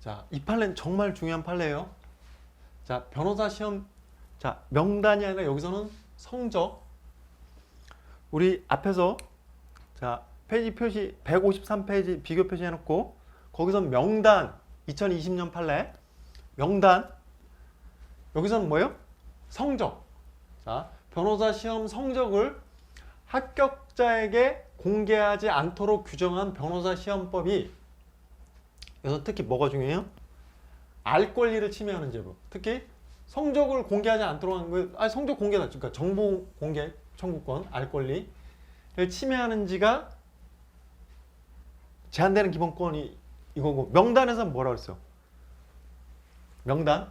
자, 이 판례는 정말 중요한 판례예요. 자, 변호사 시험 자, 명단이 아니라 여기서는 성적 우리 앞에서 자, 페이지 표시 153페이지 비교 표시해 놓고 거기서 명단 2020년 판례 명단 여기서는 뭐예요? 성적. 자, 변호사 시험 성적을 합격자에게 공개하지 않도록 규정한 변호사 시험법이 그래서 특히 뭐가 중요해요? 알 권리를 침해하는 제보. 특히 성적을 공개하지 않도록 하는 거, 아니 성적 공개다. 그러니까 정보 공개 청구권, 알 권리를 침해하는지가 제한되는 기본권이 이거고 명단에서 뭐라 그랬어? 명단?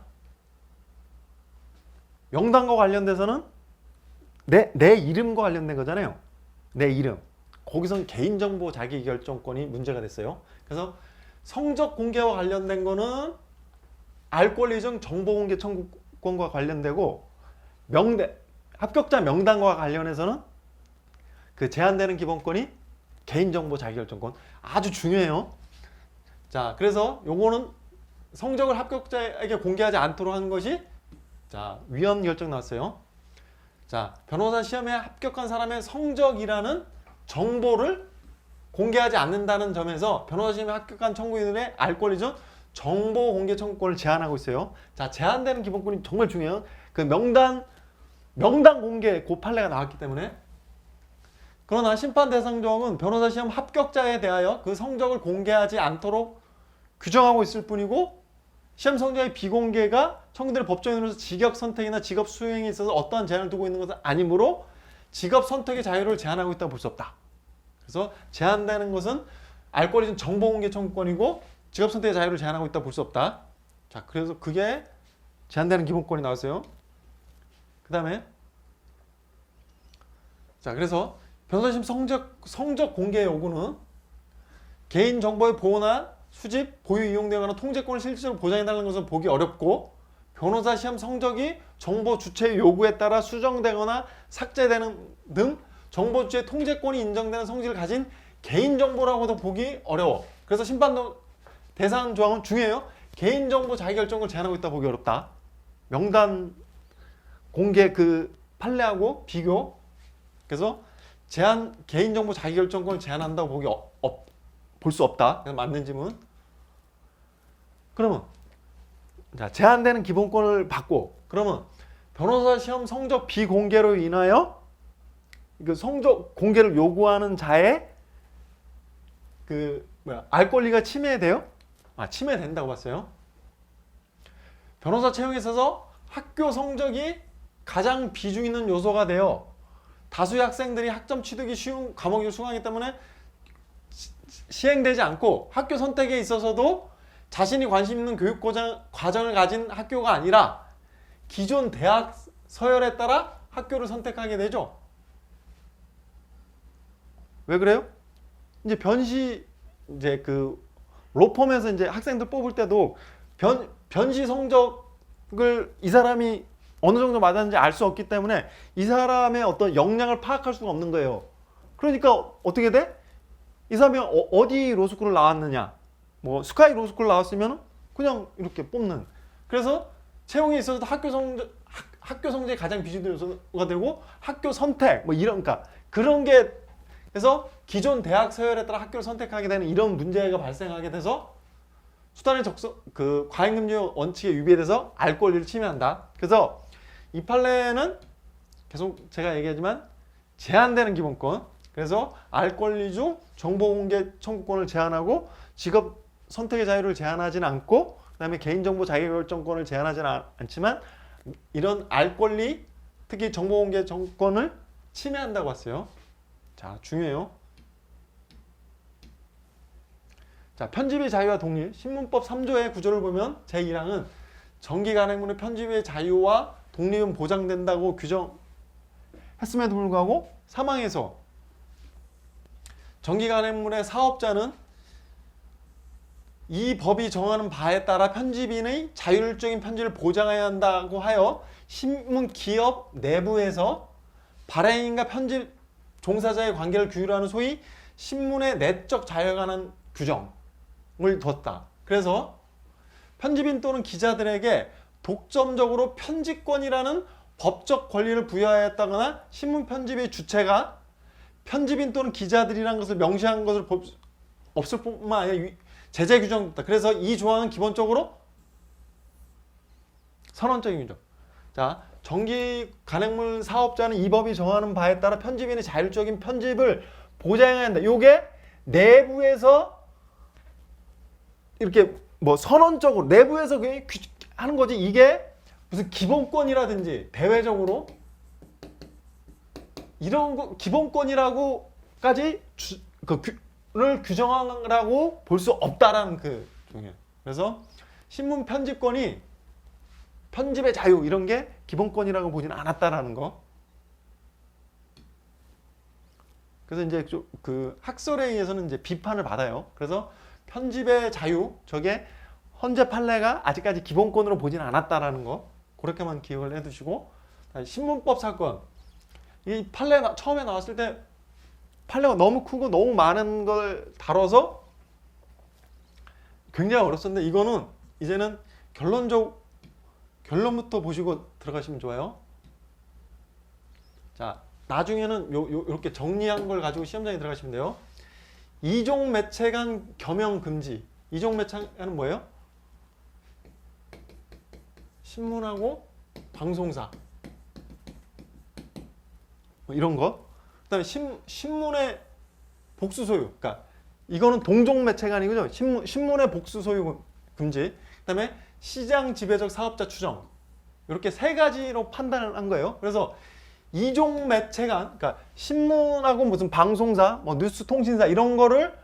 명단과 관련돼서는 내, 내 이름과 관련된 거잖아요. 내 이름. 거기선 개인정보 자기결정권이 문제가 됐어요. 그래서 성적 공개와 관련된 거는 알 권리적 정보 공개 청구권과 관련되고 명대 합격자 명단과 관련해서는 그 제한되는 기본권이 개인정보 자기결정권 아주 중요해요. 자, 그래서 요거는 성적을 합격자에게 공개하지 않도록 하는 것이 자 위헌 결정 나왔어요. 자 변호사 시험에 합격한 사람의 성적이라는 정보를 공개하지 않는다는 점에서 변호사 시험에 합격한 청구인들의 알 권리죠 정보 공개 청구권을 제한하고 있어요. 자 제한되는 기본권이 정말 중요해요. 그 명단 명단 공개 그 판례가 나왔기 때문에 그러나 심판 대상 조항은 변호사 시험 합격자에 대하여 그 성적을 공개하지 않도록 규정하고 있을 뿐이고 시험 성적의 비공개가 청구될 법정으로서 직업 선택이나 직업 수행에 있어서 어떠한 제한을 두고 있는 것은 아니므로 직업 선택의 자유를 제한하고 있다고 볼 수 없다. 그래서 제한되는 것은 알 권리는 정보 공개 청구권이고 직업 선택의 자유를 제한하고 있다고 볼수 없다. 자, 그래서 그게 제한되는 기본권이 나왔어요. 그 다음에 자, 그래서 변호사심 성적 성적 공개 요구는 개인 정보의 보호나 수집, 보유, 이용되거나 통제권을 실질적으로 보장해달라는 것은 보기 어렵고 변호사 시험 성적이 정보 주체의 요구에 따라 수정되거나 삭제되는 등 정보 주체의 통제권이 인정되는 성질을 가진 개인 정보라고도 보기 어려워. 그래서 심판 대상 조항은 중요해요. 개인 정보 자기결정을 제한하고 있다 보기 어렵다. 명단 공개 그 판례하고 비교. 그래서 제한 개인 정보 자기결정권을 제한한다고 보기 어, 없, 볼수 없다. 그래서 맞는 질문. 그러면 자 제한되는 기본권을 받고 그러면 변호사 시험 성적 비공개로 인하여 그 성적 공개를 요구하는 자의 그 뭐야 알 권리가 침해돼요? 아 침해된다고 봤어요. 변호사 채용에 있어서 학교 성적이 가장 비중 있는 요소가 되어 다수의 학생들이 학점 취득이 쉬운 과목을 수강하기 때문에 시- 시행되지 않고 학교 선택에 있어서도 자신이 관심 있는 교육 과정, 과정을 가진 학교가 아니라 기존 대학 서열에 따라 학교를 선택하게 되죠. 왜 그래요? 이제 변시 이제 그 로펌에서 이제 학생들 뽑을 때도 변 변시 성적을 이 사람이 어느 정도 맞았는지 알 수 없기 때문에 이 사람의 어떤 역량을 파악할 수가 없는 거예요. 그러니까 어떻게 돼? 이 사람이 어, 디 로스쿨을 나왔느냐? 뭐 스카이 로스쿨 나왔으면 그냥 이렇게 뽑는. 그래서 채용에 있어서도 학교 성적 학, 학교 성적이 가장 비중된 요소가 되고 학교 선택 뭐 이런 그러니까 그런 게 그래서 기존 대학 서열에 따라 학교를 선택하게 되는 이런 문제가 발생하게 돼서 수단의 적성 그 과잉금리 원칙에 위배돼서 알 권리를 침해한다. 그래서 이 판례는 계속 제가 얘기하지만 제한되는 기본권. 그래서 알 권리 중 정보 공개 청구권을 제한하고 직업 선택의 자유를 제한하지는 않고 그다음에 개인정보 자기결정권을 제한하지는 않- 않지만 이런 알 권리 특히 정보 공개 정권을 침해한다고 했어요. 자, 중요해요. 자, 편집의 자유와 독립. 신문법 3조의 구조를 보면 제1항은 정기 간 행문의 편집의 자유와 독립은 보장된다고 규정했음에도 불구하고 사망에서 정기 간 행문의 사업자는 이 법이 정하는 바에 따라 편집인의 자율적인 편집을 보장해야 한다고 하여 신문 기업 내부에서 발행인과 편집 종사자의 관계를 규율하는 소위 신문의 내적 자유에 관한 규정을 뒀다. 그래서 편집인 또는 기자들에게 독점적으로 편집권이라는 법적 권리를 부여하였다거나 신문 편집의 주체가 편집인 또는 기자들이라는 것을 명시한 것을 볼 수- 없을 뿐만 아니라 위- 제재 규정됐다. 그래서 이 조항은 기본적으로 선언적인 규정. 자, 정기 간행물 사업자는 이 법이 정하는 바에 따라 편집인의 자율적인 편집을 보장해야 한다. 요게 내부에서 이렇게 뭐 선언적으로 내부에서 그냥 규- 하는 거지 이게 무슨 기본권이라든지 대외적으로 이런 거 기본권이라고까지 주, 그 규를 규정하라고 볼 수 없다라는 그 종이에요. 그래서 신문 편집권이 편집의 자유 이런 게 기본권이라고 보지는 않았다라는 거. 그래서 이제 좀그 학설에 의해서는 이제 비판을 받아요. 그래서 편집의 자유 저게 헌재 판례가 아직까지 기본권으로 보지는 않았다라는 거 그렇게만 기억을 해두시고 신문법 사건 이 판례 나- 처음에 나왔을 때 판례가 너무 크고 너무 많은 걸 다뤄서 굉장히 어렵었는데 이거는 이제는 결론적 결론부터 보시고 들어가시면 좋아요. 자, 나중에는 요, 요 이렇게 정리한 걸 가지고 시험장에 들어가시면 돼요. 이종 매체 간 겸용 금지. 이종 매체는 뭐예요? 신문하고 방송사. 뭐 이런 거. 그 다음에 신, 신문의 복수 소유. 그러니까 이거는 동종 매체가 아니고요. 신문 신문의 복수 소유 금지. 그 다음에 시장 지배적 사업자 추정. 이렇게 세 가지로 판단을 한 거예요. 그래서 이종 매체가 그러니까 신문하고 무슨 방송사, 뭐 뉴스 통신사 이런 거를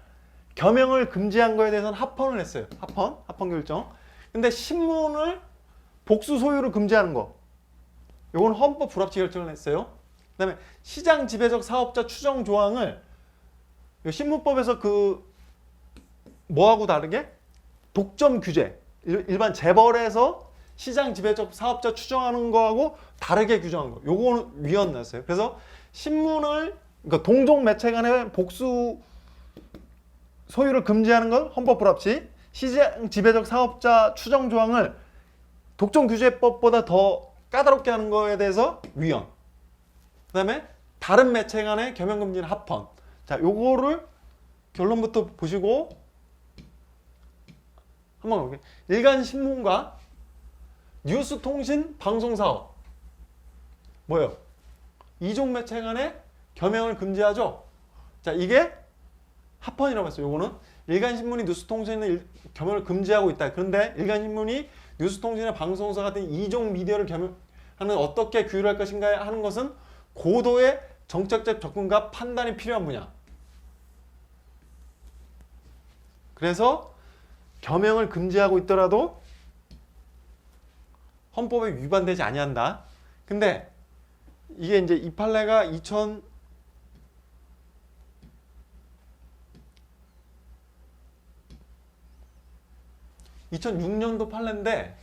겸용을 금지한 거에 대해서는 합헌을 했어요. 합헌, 합헌 결정. 근데 신문을 복수 소유를 금지하는 거. 요건 헌법 불합치 결정을 했어요. 그다음에 시장 지배적 사업자 추정 조항을 요 신문법에서 그 뭐하고 다르게 독점 규제 일- 일반 재벌에서 시장 지배적 사업자 추정하는 거하고 다르게 규정한 거. 요거는 위헌 났어요. 그래서 신문을 그러니까 동종 매체 간의 복수 소유를 금지하는 건 헌법 불합치. 시장 지배적 사업자 추정 조항을 독점 규제법보다 더 까다롭게 하는 거에 대해서 위헌. 그다음에 다른 매체 간의 겸용 금지는 합헌. 자, 요거를 결론부터 보시고 한번 볼게요. 일간 신문과 뉴스 통신 방송 사업 뭐예요? 이종 매체 간의 겸용을 금지하죠. 자, 이게 합헌이라고 했어요. 요거는 일간 신문이 뉴스 통신의 일- 겸용을 금지하고 있다. 그런데 일간 신문이 뉴스 통신의 방송사 같은 이종 미디어를 겸용하는 어떻게 규율할 것인가 하는 것은 고도의 정책적 접근과 판단이 필요한 분야. 그래서 겸용을 금지하고 있더라도 헌법에 위반되지 아니한다. 근데 이게 이제 이 판례가 2000 2006년도 판례인데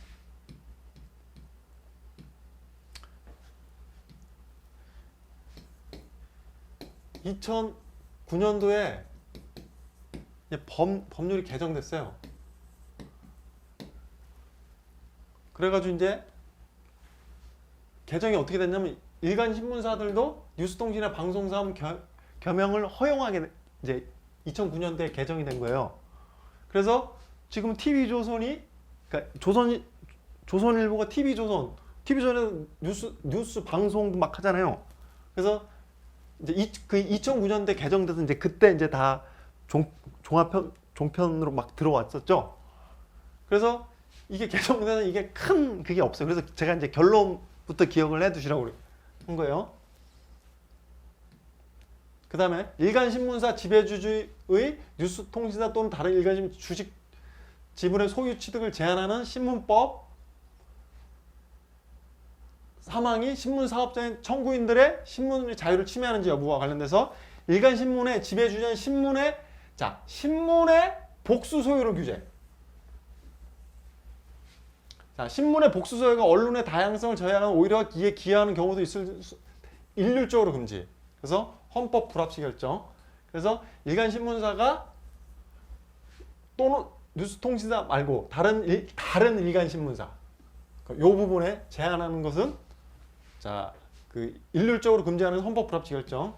(2009년도에) 법, 법률이 개정됐어요. 그래가지고 이제 개정이 어떻게 됐냐면 일간 신문사들도 뉴스통신이나 방송사업 겸- 겸용을 허용하게 돼- 이제 2009년도에 개정이 된 거예요. 그래서 지금 TV조선이 그러니까 조선 조선일보가 TV조선 TV조선은 뉴스 뉴스 방송도 막 하잖아요. 그래서 이제 이, 그 2009년도에 개정돼서 이제 그때 이제 다 종, 종합편 종편으로 막 들어왔었죠. 그래서 이게 개정되는 이게 큰 그게 없어요. 그래서 제가 이제 결론부터 기억을 해두시라고 한 거예요. 그 다음에 일간 신문사 지배주주의 뉴스 통신사 또는 다른 일간 신문 주식 지분의 소유 취득을 제한하는 신문법 사망이 신문 사업자인 청구인들의 신문의 자유를 침해하는지 여부와 관련돼서 일간 신문의 지배주자인 신문의 자 신문의 복수 소유를 규제. 자 신문의 복수 소유가 언론의 다양성을 저해하는 오히려 이에 기여하는 경우도 있을 수- 일률적으로 금지. 그래서 헌법 불합치 결정. 그래서 일간 신문사가 또는 뉴스통신사 말고 다른 일, 다른 일간 신문사 요 부분에 제한하는 것은 자 그 일률적으로 금지하는 헌법 불합치 결정.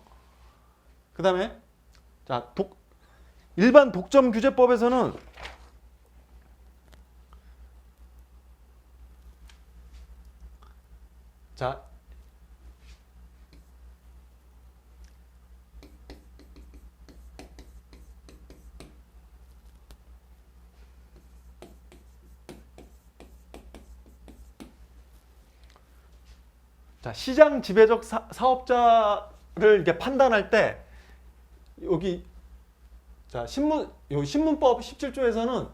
그다음에 자 독, 일반 독점 규제법에서는 자. 자, 시장 지배적 사, 사업자를 이렇게 판단할 때 여기 자, 신문 요 신문법 17조에서는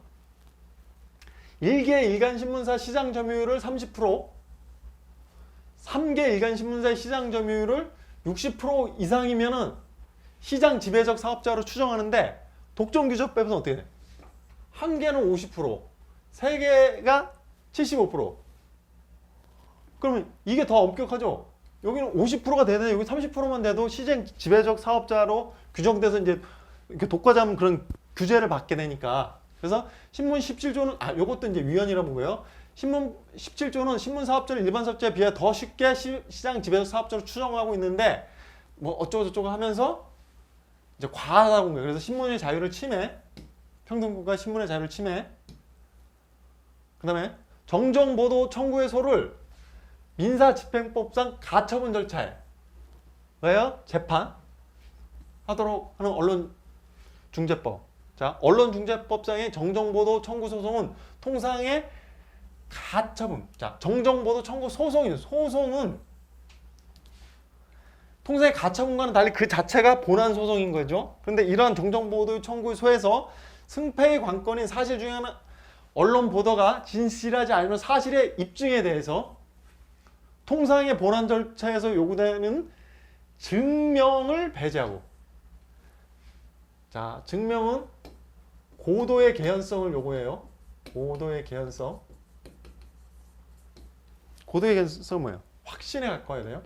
일개 일간 신문사 시장 점유율을 30%, 3개 일간 신문사의 시장 점유율을 60% 이상이면은 시장 지배적 사업자로 추정하는데 독점 규제법에서는 어떻게 돼? 한 개는 50%, 세 개가 75%. 그러면 이게 더 엄격하죠. 여기는 50%가 되는데 여기 30%만 돼도 시장 지배적 사업자로 규정돼서 이제 이렇게 독과점 그런 규제를 받게 되니까 그래서 신문 17조는 아 요것도 이제 위헌이라 보고요. 신문 17조는 신문 사업자를 일반 사업자에 비해 더 쉽게 시, 시장 지배적 사업자로 추정하고 있는데 뭐 어쩌고 저쩌고 하면서 이제 과하다고 본 거예요. 그래서 신문의 자유를 침해, 평등국가 신문의 자유를 침해. 그다음에 정정 보도 청구의 소를 민사 집행법상 가처분 절차에 왜요? 재판 하도록 하는 언론 중재법. 자, 언론 중재법상의 정정 보도 청구 소송은 통상의 가처분. 자, 정정보도 청구 소송이 소송은 통상의 가처분과는 달리 그 자체가 본안 소송인 거죠. 그런데 이러한 정정보도 청구 소에서 승패의 관건인 사실 중에 하나 언론 보도가 진실하지 않으면 사실의 입증에 대해서 통상의 본안 절차에서 요구되는 증명을 배제하고 자 증명은 고도의 개연성을 요구해요 고도의 개연성 고도의 개연성은 뭐예요? 확신에 가까워야 돼요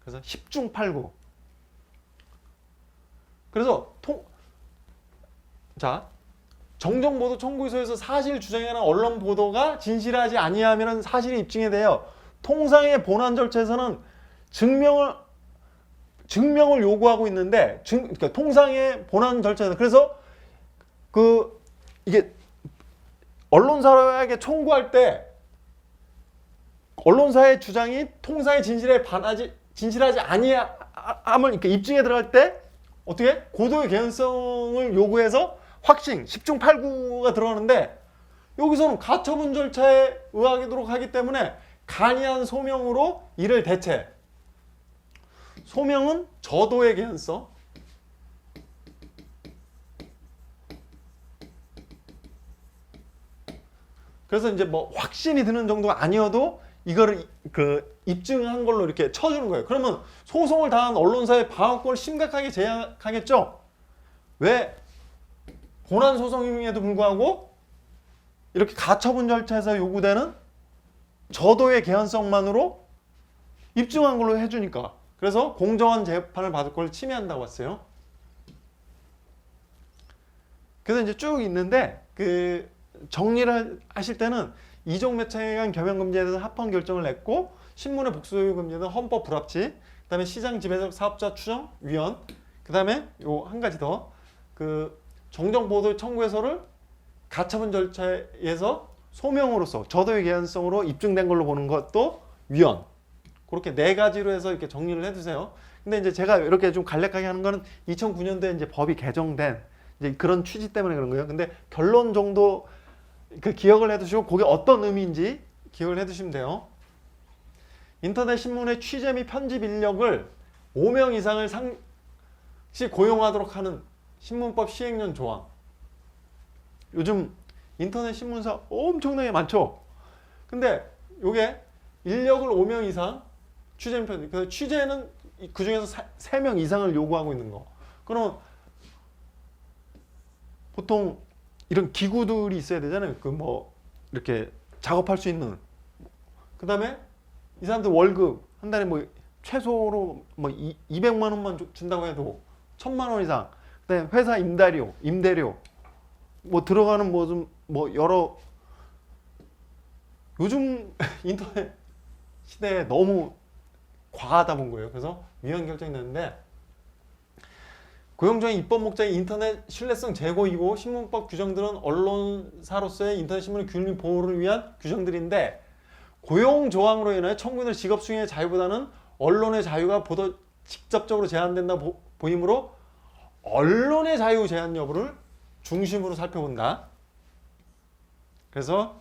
그래서 10중 8구 그래서 통, 자 정정 보도 청구서에서 사실 주장하는 언론 보도가 진실하지 아니하면 사실이 입증이 돼요. 통상의 본안 절차에서는 증명을 증명을 요구하고 있는데 증, 그러니까 통상의 본안 절차에서 그래서 그 이게 언론사에게 청구할 때 언론사의 주장이 통상의 진실에 반하지 진실하지 아니함을 이렇게 입증에 들어갈 때 어떻게? 고도의 개연성을 요구해서 확신 10중 8구가 들어가는데 여기서는 가처분 절차에 의하도록 하기 때문에 간이한 소명으로 이를 대체. 소명은 저도의 개연성. 그래서 이제 뭐 확신이 드는 정도가 아니어도 이거를 그 입증한 걸로 이렇게 쳐주는 거예요. 그러면 소송을 당한 언론사의 방어권을 심각하게 제약하겠죠. 왜 본안 소송임에도 불구하고 이렇게 가처분 절차에서 요구되는 저도의 개연성만으로 입증한 걸로 해주니까 그래서 공정한 재판을 받을 걸 침해한다고 했어요. 그래서 이제 쭉 있는데 그 정리를 하실 때는 이종 매체에 간 겸용 금지에 대해서 합헌 결정을 냈고 신문의 복수 금지는 헌법 불합치 그다음에 시장 지배적 사업자 추정 위헌 그다음에 요 한 가지 더 그 정정 보도 청구 해서를 가처분 절차에서 소명으로서 저도의 개연성으로 입증된 걸로 보는 것도 위헌. 그렇게 네 가지로 해서 이렇게 정리를 해두세요. 근데 이제 제가 이렇게 좀 간략하게 하는 거는 2009년도에 이제 법이 개정된 이제 그런 취지 때문에 그런 거예요. 근데 결론 정도 그 기억을 해두시고 그게 어떤 의미인지 기억을 해두시면 돼요. 인터넷 신문의 취재 및 편집 인력을 5명 이상을 상시 고용하도록 하는 신문법 시행령 조항. 요즘 인터넷 신문사 엄청나게 많죠. 근데 요게 인력을 5명 이상 취재 편 그래서 취재는 그 중에서 3명 이상을 요구하고 있는 거. 그럼 보통 이런 기구들이 있어야 되잖아요. 그 뭐 이렇게 작업할 수 있는. 그 다음에 이 사람들 월급 한 달에 뭐 최소로 뭐 200만 원만 준다고 해도 천만 원 이상 그다음에 회사 임대료, 임대료 뭐 들어가는 뭐 좀뭐 여러 요즘 인터넷 시대에 너무 과하다 본 거예요. 그래서 위헌 결정이 났는데 고용정의 입법 목적이 인터넷 신뢰성 제고이고 신문법 규정들은 언론사로서의 인터넷 신문의 균리 보호를 위한 규정들인데 고용 조항으로 인해 청구인의 직업 수행의 자유보다는 언론의 자유가 보다 직접적으로 제한된다 보, 보이므로 언론의 자유 제한 여부를 중심으로 살펴본다. 그래서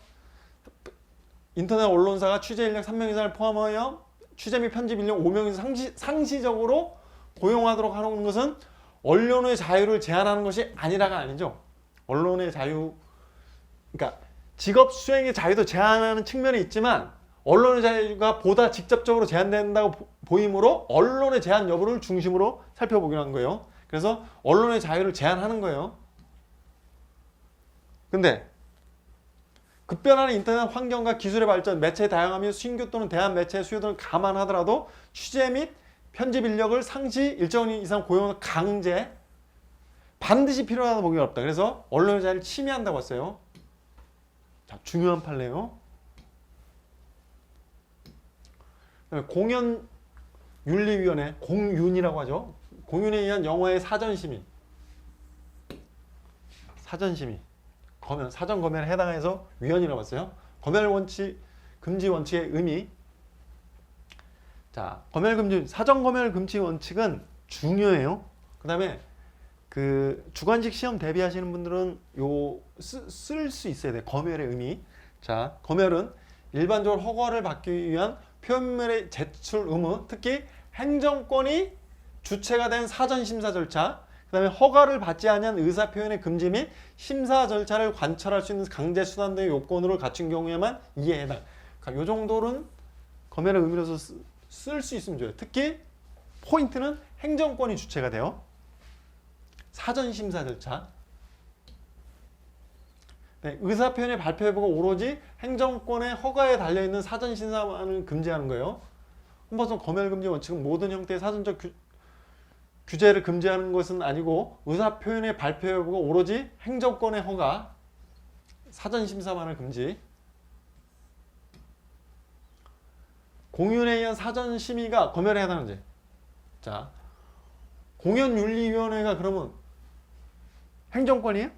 인터넷 언론사가 취재 인력 3명 이상을 포함하여 취재 및 편집 인력 5명 이상 상시, 상시적으로 고용하도록 하는 것은 언론의 자유를 제한하는 것이 아니라가 아니죠. 언론의 자유, 그러니까 직업 수행의 자유도 제한하는 측면이 있지만 언론의 자유가 보다 직접적으로 제한된다고 보- 보이므로 언론의 제한 여부를 중심으로 살펴보기로 한 거예요. 그래서 언론의 자유를 제한하는 거예요. 근데 급변하는 인터넷 환경과 기술의 발전, 매체의 다양함이 신규 또는 대한 매체의 수요 등을 감안하더라도 취재 및 편집 인력을 상시 일정 이상 고용을 강제 반드시 필요하다 보기 어렵다. 그래서 언론의 자유를 침해한다고 했어요. 자, 중요한 판례요. 그다음에 공연 윤리위원회, 공윤이라고 하죠. 공윤에 의한 영화의 사전 심의. 사전 심의. 검열, 사전 검열에 해당해서 위헌이라고 했어요. 검열 원칙, 금지 원칙의 의미. 자, 검열 금지, 사전 검열 금지 원칙은 중요해요. 그다음에 그 주관식 시험 대비하시는 분들은 요 쓸 수 있어야 돼. 검열의 의미. 자, 검열은 일반적으로 허가를 받기 위한 표현물의 제출 의무, 특히 행정권이 주체가 된 사전 심사 절차, 그다음에 허가를 받지 아니한 의사 표현의 금지 및 심사 절차를 관철할 수 있는 강제 수단 등의 요건으로 갖춘 경우에만 이에 해당. 그러니까 요 정도는 검열의 의미로서 쓸 수 있으면 좋아요. 특히 포인트는 행정권이 주체가 돼요. 사전 심사 절차. 네, 의사 표현의 발표 여부가 오로지 행정권의 허가에 달려 있는 사전 심사만을 금지하는 거예요. 헌법상 검열 금지 원칙은 모든 형태의 사전적 규, 규제를 금지하는 것은 아니고 의사 표현의 발표 여부가 오로지 행정권의 허가, 사전 심사만을 금지. 공윤에 의한 사전 심의가 검열에 해당하지. 자, 공연윤리위원회가 그러면 행정권이에요?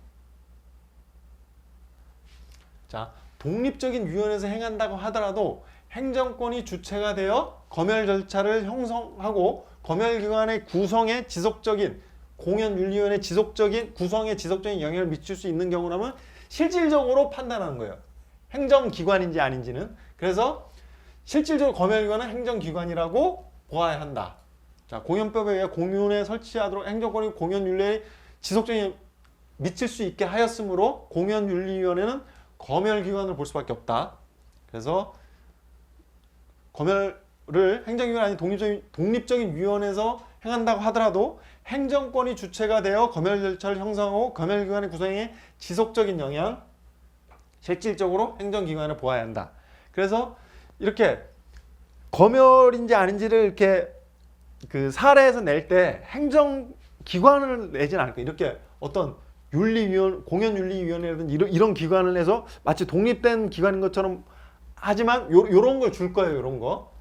자, 독립적인 위원회에서 행한다고 하더라도 행정권이 주체가 되어 검열 절차를 형성하고 검열기관의 구성에 지속적인 공연윤리위원회 지속적인 구성에 지속적인 영향을 미칠 수 있는 경우라면 실질적으로 판단하는 거예요. 행정기관인지 아닌지는. 그래서 실질적으로 검열기관은 행정기관이라고 보아야 한다. 자, 공연법에 의해 공연에 설치하도록 행정권이 공연윤리에 지속적인 미칠 수 있게 하였으므로 공연윤리위원회는 검열기관을 볼 수밖에 없다. 그래서 검열을 행정기관 아닌 독립적인, 독립적인 위원회에서 행한다고 하더라도 행정권이 주체가 되어 검열 절차를 형성하고 검열기관의 구성에 지속적인 영향, 실질적으로 행정기관을 보아야 한다. 그래서 이렇게 검열인지 아닌지를 이렇게 그 사례에서 낼 때 행정기관을 내진 않을 거예요. 이렇게 어떤 윤리위원, 공연윤리위원회라든지 이런, 이런 기관을 내서 마치 독립된 기관인 것처럼 하지만 요, 요런 걸 줄 거예요. 요런 거.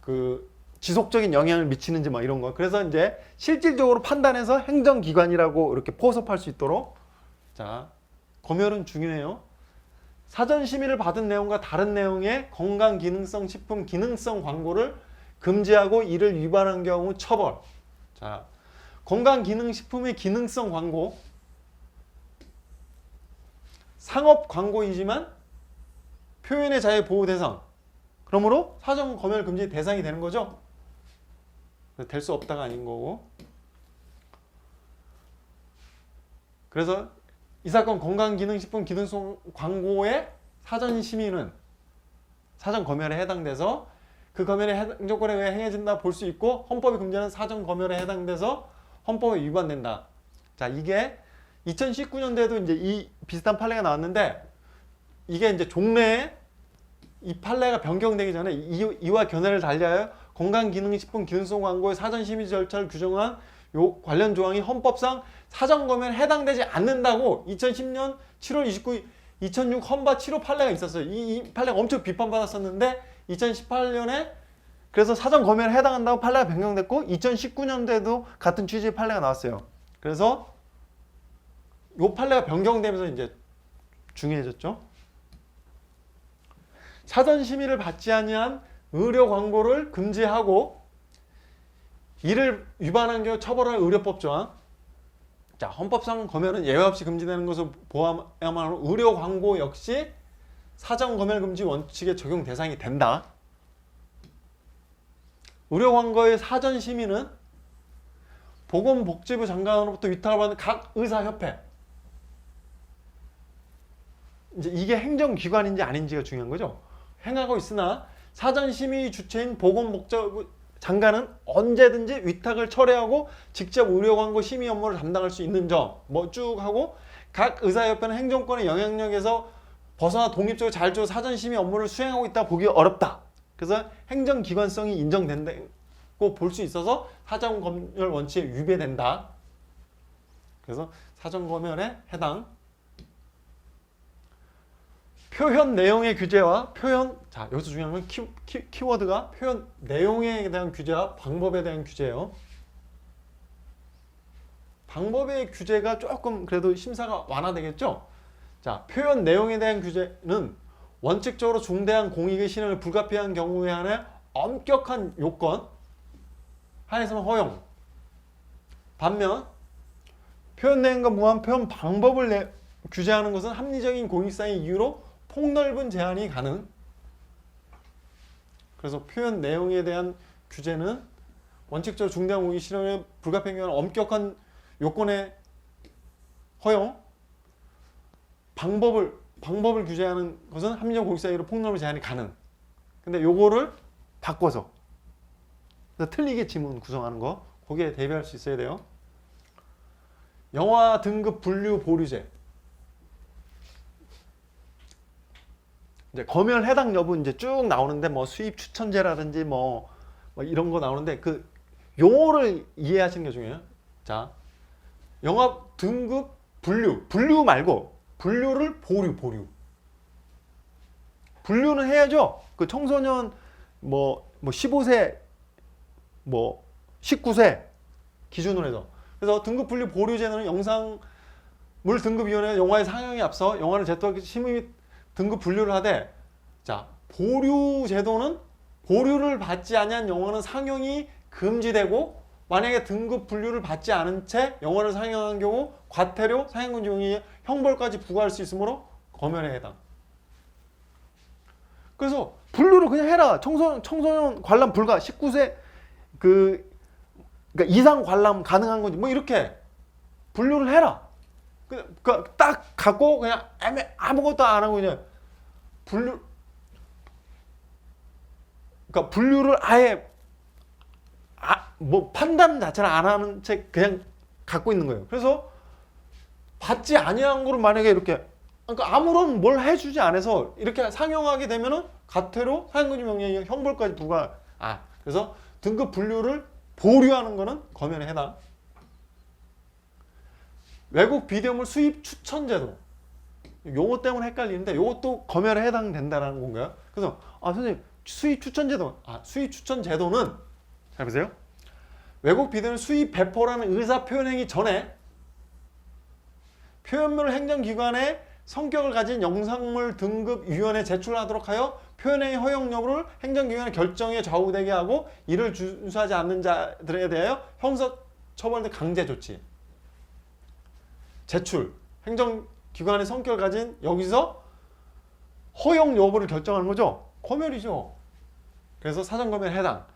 그 지속적인 영향을 미치는지 막 이런 거. 그래서 이제 실질적으로 판단해서 행정기관이라고 이렇게 포섭할 수 있도록 자, 검열은 중요해요. 사전 심의를 받은 내용과 다른 내용의 건강 기능성 식품 기능성 광고를 금지하고 이를 위반한 경우 처벌. 자, 건강 기능 식품의 기능성 광고 상업 광고이지만 표현의 자유 보호 대상. 그러므로 사전 검열 금지 대상이 되는 거죠. 될 수 없다가 아닌 거고. 그래서 이 사건 건강기능식품 기능성 광고의 사전 심의는 사전 검열에 해당돼서 그 검열의 행정권에 의해 행해진다 볼 수 있고 헌법이 금지하는 사전 검열에 해당돼서 헌법에 위반된다. 자 이게 2019년도에도 이제 이 비슷한 판례가 나왔는데 이게 이제 종래에 이 판례가 변경되기 전에 이, 이와 견해를 달리하여 건강기능식품 기능성 광고의 사전 심의 절차를 규정한 요 관련 조항이 헌법상 사전 검열에 해당되지 않는다고 2010년 7월 29일 2006 헌바 7호 판례가 있었어요. 이, 이 판례가 엄청 비판받았었는데 2018년에 그래서 사전 검열에 해당한다고 판례가 변경됐고 2019년도에도 같은 취지의 판례가 나왔어요. 그래서 요 판례가 변경되면서 이제 중요해졌죠. 사전 심의를 받지 아니한 의료 광고를 금지하고 이를 위반한 경우 처벌할 의료법 조항. 자, 헌법상 검열은 예외 없이 금지되는 것을 보아야만 하는 의료 광고 역시 사전 검열 금지 원칙의 적용 대상이 된다. 의료 광고의 사전 심의는 보건복지부 장관으로부터 위탁을 받는 각 의사협회. 이제 이게 행정기관인지 아닌지가 중요한 거죠. 행하고 있으나 사전 심의 주체인 보건복지부 장관은 언제든지 위탁을 철회하고 직접 의료 광고 심의 업무를 담당할 수 있는 점 뭐 쭉 하고 각 의사협회는 행정권의 영향력에서 벗어나 독립적으로 자율적으로 사전 심의 업무를 수행하고 있다 보기 어렵다. 그래서 행정기관성이 인정된다고 볼 수 있어서 사전 검열 원칙에 위배된다. 그래서 사전 검열에 해당 표현 내용의 규제와 표현 자 여기서 중요한 건 키, 키, 키워드가 표현 내용에 대한 규제와 방법에 대한 규제예요. 방법의 규제가 조금 그래도 심사가 완화되겠죠. 자 표현 내용에 대한 규제는 원칙적으로 중대한 공익의 실현을 불가피한 경우에 한해 엄격한 요건 하에서만 허용. 반면 표현 내용과 무한 표현 방법을 내, 규제하는 것은 합리적인 공익상의 이유로 폭넓은 제한이 가능. 그래서 표현 내용에 대한 규제는 원칙적으로 중대한 공익 실현에 불가피한 엄격한 요건의 허용. 방법을 방법을 규제하는 것은 합리적 공익 사이로 폭넓은 제한이 가능. 근데 요거를 바꿔서 틀리게 지문 구성하는 거 거기에 대비할 수 있어야 돼요. 영화 등급 분류 보류제. 이제 검열 해당 여부 이제 쭉 나오는데 뭐 수입 추천제라든지 뭐, 뭐 이런 거 나오는데 그 용어를 이해하시는 게 중요해요. 자, 영화 등급 분류, 분류 말고 분류를 보류, 보류. 분류는 해야죠. 그 청소년 뭐, 뭐 15세, 뭐 19세 기준으로 해서. 그래서 등급 분류 보류제는 영상물 등급위원회가 영화의 상영에 앞서 영화를 제토하기 심의 및 등급 분류를 하되 자 보류 제도는 보류를 받지 아니한 영화는 상영이 금지되고 만약에 등급 분류를 받지 않은 채 영화를 상영한 경우 과태료, 상영금지 용의 형벌까지 부과할 수 있으므로 검열에 해당. 그래서 분류를 그냥 해라. 청소년 청소년 관람 불가 19세 그 그러니까 이상 관람 가능한 건지 뭐 이렇게 분류를 해라. 그, 그, 딱 갖고 그냥 애매, 아무것도 안 하고 그냥 분류 그러니까 분류를 아예 아, 뭐 판단 자체를 안 하는 채 그냥 갖고 있는 거예요. 그래서 받지 아니한 거를 만약에 이렇게 그러니까 아무런 뭘 해주지 않아서 이렇게 상영하게 되면은 가태료 사용금지 명령 형벌까지 부과 아 그래서 등급 분류를 보류하는 거는 검열에 해당. 외국 비디오물 수입 추천 제도. 요거 때문에 헷갈리는데 요것도 검열에 해당된다라는 건가요? 그래서 아 선생님 수입 추천 제도 아 수입 추천 제도는 잘 보세요. 외국 비디오물 수입 배포라는 의사 표현행위 전에 표현물 행정기관에 성격을 가진 영상물 등급 위원회에 제출하도록 하여 표현행위 허용 여부를 행정기관의 결정에 좌우되게 하고 이를 준수하지 않는 자들에 대하여 형사 처벌 등 강제 조치. 제출, 행정기관의 성격을 가진 여기서 허용 여부를 결정하는 거죠. 검열이죠. 그래서 사전 검열에 해당.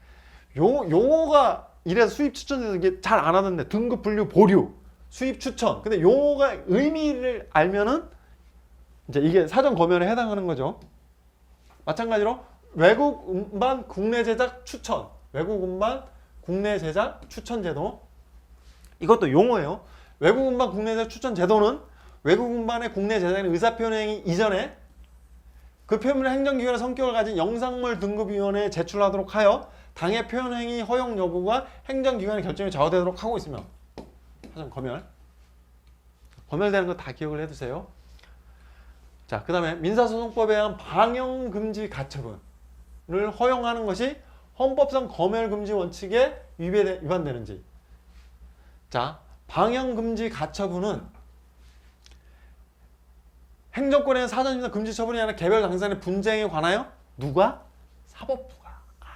요, 용어가 이래서 수입 추천에서 이게 잘 안 하던데 등급 분류 보류, 수입 추천. 근데 용어가 의미를 알면은 이제 이게 사전 검열에 해당하는 거죠. 마찬가지로 외국 음반 국내 제작 추천, 외국 음반 국내 제작 추천 제도. 이것도 용어예요. 외국 음반 국내 제작 추천 제도는 외국 음반의 국내 제작인 의사 표현 행위 이전에 그 표현물의 행정기관의 성격을 가진 영상물 등급위원회에 제출하도록 하여 당의 표현 행위 허용 여부가 행정기관의 결정에 좌우되도록 하고 있으면 사전 검열. 검열되는 거 다 기억을 해두세요. 자, 그 다음에 민사소송법에 의한 방영금지 가처분을 허용하는 것이 헌법상 검열금지 원칙에 위배되, 위반되는지. 자, 방영금지 가처분은 행정권의 사전이나 금지 처분이 아니라 개별 당사자의 분쟁에 관하여 누가? 사법부가. 아.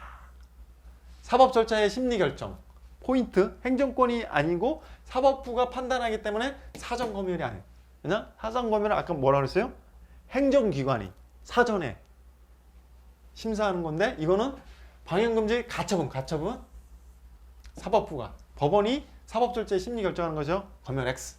사법 절차의 심리 결정. 포인트. 행정권이 아니고 사법부가 판단하기 때문에 사전 검열이 아니에요. 왜냐? 사전 검열은 아까 뭐라 그랬어요? 행정기관이 사전에 심사하는 건데 이거는 방영금지 가처분, 가처분 사법부가 법원이 사법 절차의 심리 결정하는 거죠. 검열 X.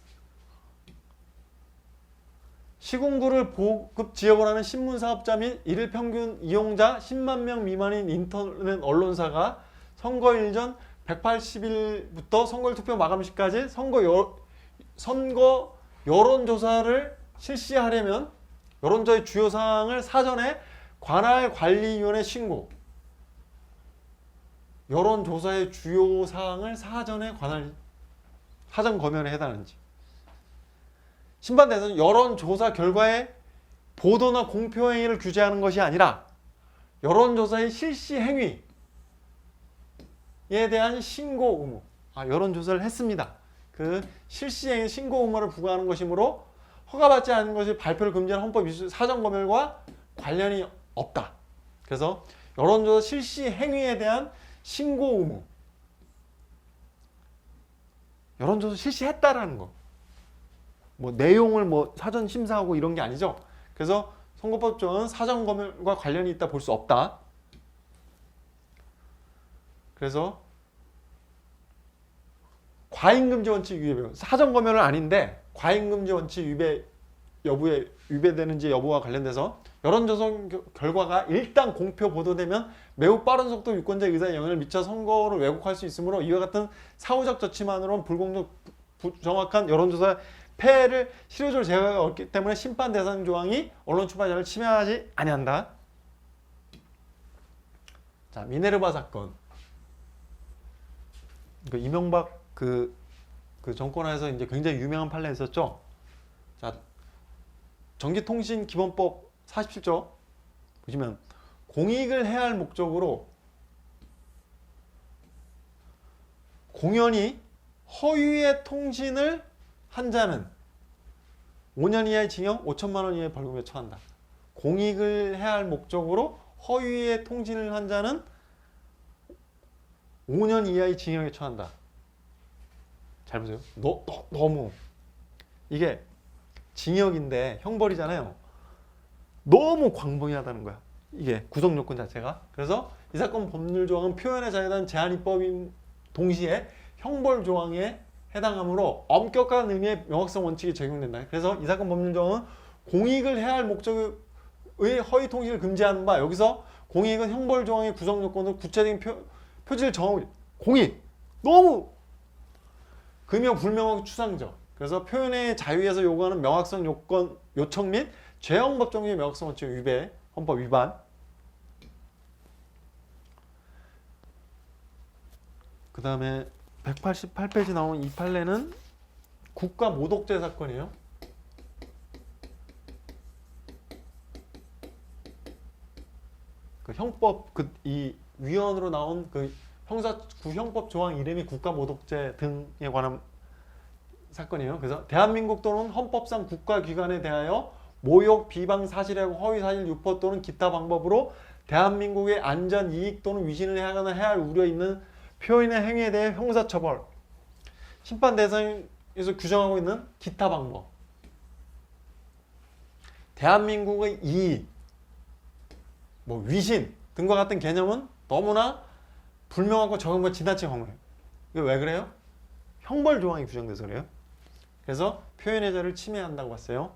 시군구를 보급 지역으로 하는 신문 사업자 및 일일 평균 이용자 10만 명 미만인 인터넷 언론사가 선거일 전 180일부터 선거일 투표 마감 시까지 선거 여, 선거 여론조사를 실시하려면 여론조사의 주요 사항을 사전에 관할 관리위원회 신고. 여론조사의 주요 사항을 사전에 관할 사전 검열에 해당하는지. 심판 대선 여론조사 결과의 보도나 공표 행위를 규제하는 것이 아니라 여론조사의 실시 행위에 대한 신고 의무. 아, 여론조사를 했습니다. 그 실시 행위 신고 의무를 부과하는 것이므로 허가받지 않은 것이 발표를 금지하는 헌법 사전 검열과 관련이 없다. 그래서 여론조사 실시 행위에 대한 신고 의무. 여론조사 실시했다라는 거. 뭐 내용을 뭐 사전 심사하고 이런 게 아니죠. 그래서 선거법조는 사전 검열과 관련이 있다 볼 수 없다. 그래서 과잉금지 원칙 위배 사전 검열은 아닌데 과잉금지 원칙 위배 여부에 위배되는지 여부와 관련돼서 여론조사 겨- 결과가 일단 공표 보도되면 매우 빠른 속도 유권자 의사에 영향을 미쳐 선거를 왜곡할 수 있으므로 이와 같은 사후적 조치만으로는 불공정 부- 부정확한 여론조사 폐해를 실효적으로 제어가 없기 때문에 심판 대상 조항이 언론 출판자를 침해하지 아니한다. 자 미네르바 사건. 그 이명박 그, 그 정권하에서 이제 굉장히 유명한 판례 있었죠. 자 전기통신 기본법 47조 보시면 공익을 해야 할 목적으로 공연히 허위의 통신을 한 자는 5년 이하의 징역, 5천만 원 이하의 벌금에 처한다. 공익을 해야 할 목적으로 허위의 통신을 한 자는 5년 이하의 징역에 처한다. 잘 보세요. 너, 너, 너무 이게 징역인데 형벌이잖아요. 너무 광범위하다는 거야. 이게 구성 요건 자체가. 그래서 이 사건 법률 조항은 표현의 자유에 대한 제한 입법인 동시에 형벌 조항에 해당하므로 엄격한 의미의 명확성 원칙이 적용된다. 그래서 이 사건 법률 조항은 공익을 해야 할 목적의 허위 통신을 금지하는 바 여기서 공익은 형벌 조항의 구성 요건으로 구체적인 표, 표지를 정하고 공익 너무 금명 불명하고 추상적. 그래서 표현의 자유에서 요구하는 명확성 요건 요청 및 죄형 법 정의 명확성 원칙 위배 헌법 위반. 그 다음에 188페이지 나온 이 판례는 국가 모독죄 사건이에요. 그 형법 그 이 위헌으로 나온 그 형사 구형법 조항 이름이 국가 모독죄 등에 관한 사건이에요. 그래서 대한민국 또는 헌법상 국가 기관에 대하여 모욕, 비방, 사실하고 허위 사실 유포 또는 기타 방법으로 대한민국의 안전, 이익 또는 위신을 해하거나 해야 할 우려 있는 표현의 행위에 대해 형사처벌, 심판 대상에서 규정하고 있는 기타 방법, 대한민국의 이익, 뭐 위신 등과 같은 개념은 너무나 불명하고 적용과 지나친 허무해요. 이게 왜 그래요? 형벌 조항이 규정돼서 그래요. 그래서 표현의 자를 침해한다고 봤어요.